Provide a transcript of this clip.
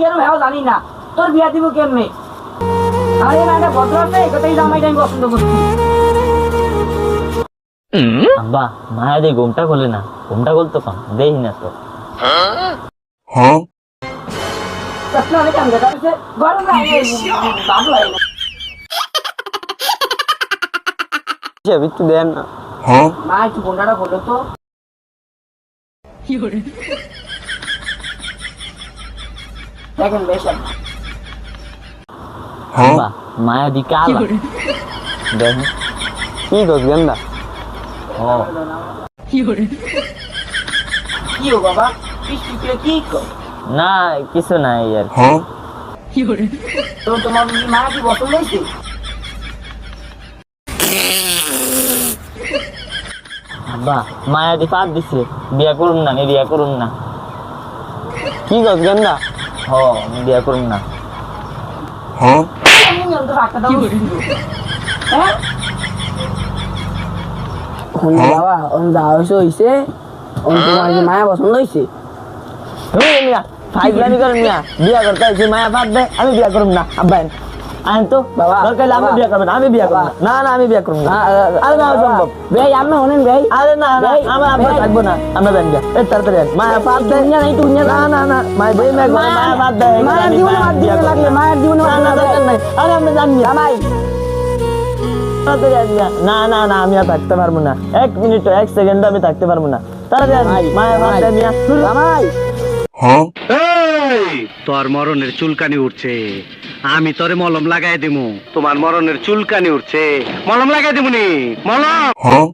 কেন ভাই জানি না। তোর বিয়া দিব কেমনে? আরে না এটা ভদ্র আছে কথাই জামাইটা আমি পছন্দ করছি। আব্বা মায়া দিয়ে ঘুমটা খোলে না। ঘুমটা খুলতো কম দেখি না তো। হয়? একটু দেন না। মা একটু বোনটা বলো তো। বেশ আব্বা মায়া দি কালা দেখেন কি গেন্দা ও কি হো। বাবা? কি কর না কিছু নাই আর তো তোমার মা কি হয়েছে? আব্বা মায়া দি পাত দিছে। বিয়া করুন না নি বিয়া করুন না। কি গো গেন্দা হ আমি বিয়া করুন না। তো হ্যাঁ? বাবা ওন যাওয়া হয়েছে ওন তোমার কি মায়া পছন্দ হয়েছে। মিয়া। ফাইজলামি করেন মিয়া। বিয়া করতে আইছি মায়া পাত দে। আমি বিয়া করুন না আব্বা আইন তো দরকার আমি। বিয়া করবেন আমি বিয়া করব না। না না আমি বিয়া করব না। আরে না সম্ভব। ভাই আমি হনেন ভাই আরে না আমরা থাকব না আমরা যান যা এই তাড়াতাড়ি নাই দুনিয়া না না না মে জীবনে বাদ দিতে লাগলে, জীবনে বাদ না। দরকার নাই। আরে আমরা জানি জামাই। তাড়াতাড়ি না না না আমি আর থাকতে পারব না। এক মিনিট এক সেকেন্ড আমি থাকতে পারব না। তাড়াতাড়ি মায়া পাত দে মিয়া। জামাই। এই! তোর মরণের চুলকানি উঠছে। আমি তোরে মলম লাগাই দিমু। তোমার মরণের চুলকানি উঠছে। মলম লাগাই দিমুনি। মলম!